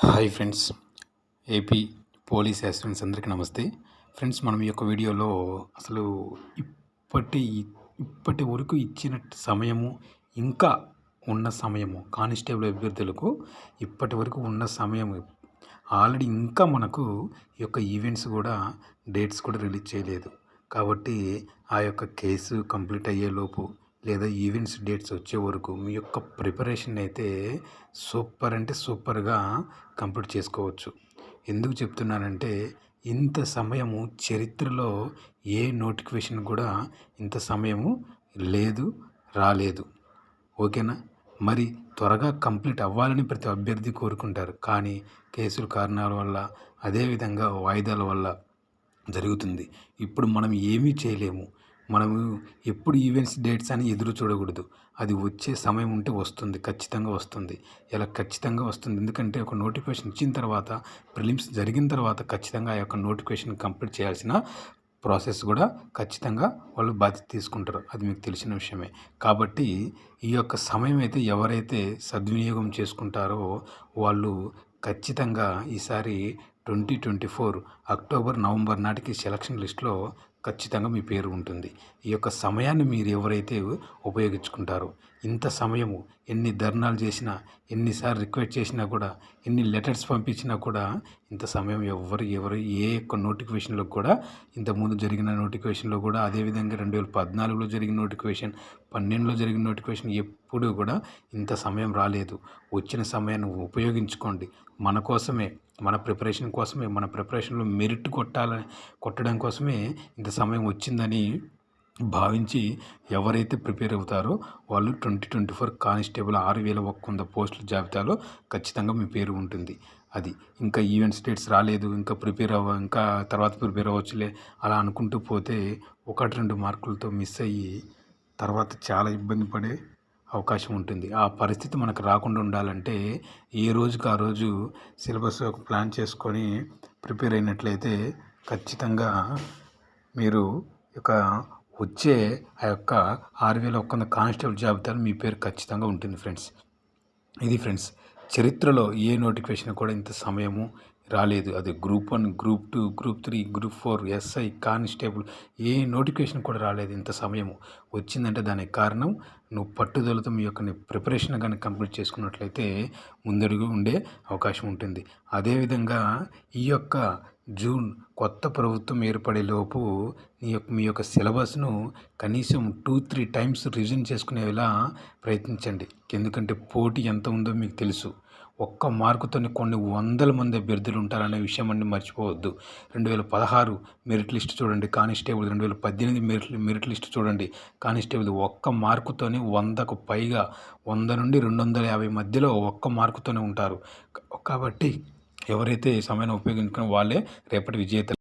Hi friends AP police assistants అందరికీ నమస్తే. Friends మనం ఈ యొక్క వీడియోలో అసలు ఇప్పటి ఇప్పటి వరకు ఇచ్చిన సమయము ఇంకా ఉన్న సమయము కానిస్టేబుల్ అభ్యర్థులకు ఇప్పటి వరకు ఉన్న సమయం ఆల్రెడీ ఇంకా మనకు ఈ యొక్క ఈవెంట్స్ కూడా డేట్స్ కూడా రిలీజ్ చేయలేదు. కాబట్టి ఆ యొక్క కేసు కంప్లీట్ అయ్యేలోపు లేదా ఈవెంట్స్ డేట్స్ వచ్చే వరకు మీ యొక్క ప్రిపరేషన్ అయితే సూపర్ అంటే సూపర్గా కంప్లీట్ చేసుకోవచ్చు. ఎందుకు చెప్తున్నానంటే ఇంత సమయము చరిత్రలో ఏ నోటిఫికేషన్ కూడా ఇంత సమయము లేదు రాలేదు. ఓకేనా? మరి త్వరగా కంప్లీట్ అవ్వాలని ప్రతి అభ్యర్థి కోరుకుంటారు. కానీ కేసుల కారణాల వల్ల అదేవిధంగా వాయిదాల వల్ల జరుగుతుంది. ఇప్పుడు మనం ఏమీ చేయలేము. మనము ఎప్పుడు ఈవెంట్స్ డేట్స్ అని ఎదురు చూడకూడదు. అది వచ్చే సమయం ఉంటే వస్తుంది ఖచ్చితంగా వస్తుంది. ఇలా ఖచ్చితంగా వస్తుంది. ఎందుకంటే ఒక నోటిఫికేషన్ ఇచ్చిన తర్వాత ప్రిలిమ్స్ జరిగిన తర్వాత ఖచ్చితంగా ఆ యొక్క నోటిఫికేషన్ కంప్లీట్ చేయాల్సిన ప్రాసెస్ కూడా ఖచ్చితంగా వాళ్ళు బాధ్యత తీసుకుంటారు. అది మీకు తెలిసిన విషయమే. కాబట్టి ఈ యొక్క సమయం అయితే ఎవరైతే సద్వినియోగం చేసుకుంటారో వాళ్ళు ఖచ్చితంగా ఈసారి twenty twenty four October November నాటికి సెలక్షన్ లిస్ట్లో ఖచ్చితంగా మీ పేరు ఉంటుంది. ఈ యొక్క సమయాన్ని మీరు ఎవరైతే ఉపయోగించుకుంటారో ఇంత సమయము ఎన్ని ధర్నాలు చేసినా ఎన్నిసార్లు రిక్వెస్ట్ చేసినా కూడా ఎన్ని లెటర్స్ పంపించినా కూడా ఇంత సమయం ఎవరు ఎవరు ఏ యొక్క నోటిఫికేషన్లో కూడా ఇంతకుముందు జరిగిన నోటిఫికేషన్లో కూడా అదేవిధంగా రెండు వేల పద్నాలుగులో జరిగిన నోటిఫికేషన్ పన్నెండులో జరిగిన నోటిఫికేషన్ ఎప్పుడూ కూడా ఇంత సమయం రాలేదు. వచ్చిన సమయాన్ని ఉపయోగించుకోండి. మన కోసమే మన ప్రిపరేషన్ కోసమే మన ప్రిపరేషన్లో మెరిట్ కొట్టాలని కొట్టడం కోసమే ఇంత సమయం వచ్చిందని భావించి ఎవరైతే ప్రిపేర్ అవుతారో వాళ్ళు ట్వంటీ ట్వంటీ ఫోర్ కానిస్టేబుల్ ఆరు వేల ఒక్క వంద పోస్టుల జాబితాలో ఖచ్చితంగా మీ పేరు ఉంటుంది. అది ఇంకా ఈవెంట్స్ డేట్స్ రాలేదు ఇంకా ప్రిపేర్ అవ్వ ఇంకా తర్వాత ప్రిపేర్ అవ్వచ్చులే అలా అనుకుంటూ పోతే ఒకటి రెండు మార్కులతో మిస్ అయ్యి తర్వాత చాలా ఇబ్బంది పడే అవకాశం ఉంటుంది. ఆ పరిస్థితి మనకు రాకుండా ఉండాలంటే ఏ రోజుకి ఆ రోజు సిలబస్ ప్లాన్ చేసుకొని ప్రిపేర్ అయినట్లయితే ఖచ్చితంగా మీరు యొక్క వచ్చే ఆ యొక్క ఆరు వేల ఒక్క కానిస్టేబుల్ జాబితాలో మీ పేరు ఖచ్చితంగా ఉంటుంది ఫ్రెండ్స్. ఇది ఫ్రెండ్స్ చరిత్రలో ఏ నోటిఫికేషన్ కూడా ఇంత సమయము రాలేదు. అది group one group two group three group four SI constable ఏ నోటిఫికేషన్ కూడా రాలేదు ఇంత సమయము. వచ్చిందంటే దానికి కారణం నువ్వు పట్టుదలతో మీ యొక్క ప్రిపరేషన్ కానీ కంప్లీట్ చేసుకున్నట్లయితే ముందడుగు ఉండే అవకాశం ఉంటుంది. అదేవిధంగా ఈ యొక్క జూన్ కొత్త ప్రభుత్వం ఏర్పడేలోపు నీ యొక్క మీ యొక్క సిలబస్ను కనీసం టూ త్రీ టైమ్స్ రివిజన్ చేసుకునేలా ప్రయత్నించండి. ఎందుకంటే పోటీ ఎంత ఉందో మీకు తెలుసు. ఒక్క మార్కుతోనే కొన్ని వందల మంది అభ్యర్థులు ఉంటారనే విషయం అన్ని మర్చిపోవద్దు. రెండు వేల పదహారు మెరిట్ లిస్ట్ చూడండి. కానిస్టేబుల్ రెండు వేల పద్దెనిమిది మెరిట్ మెరిట్ లిస్ట్ చూడండి. కానిస్టేబుల్ ఒక్క మార్కుతోనే వందకు పైగా వంద నుండి రెండు వందల యాభై మధ్యలో ఒక్క మార్కుతోనే ఉంటారు. కాబట్టి ఎవరైతే ఈ సమయాన్ని ఉపయోగించుకుని వాళ్ళే రేపటి విజేతలు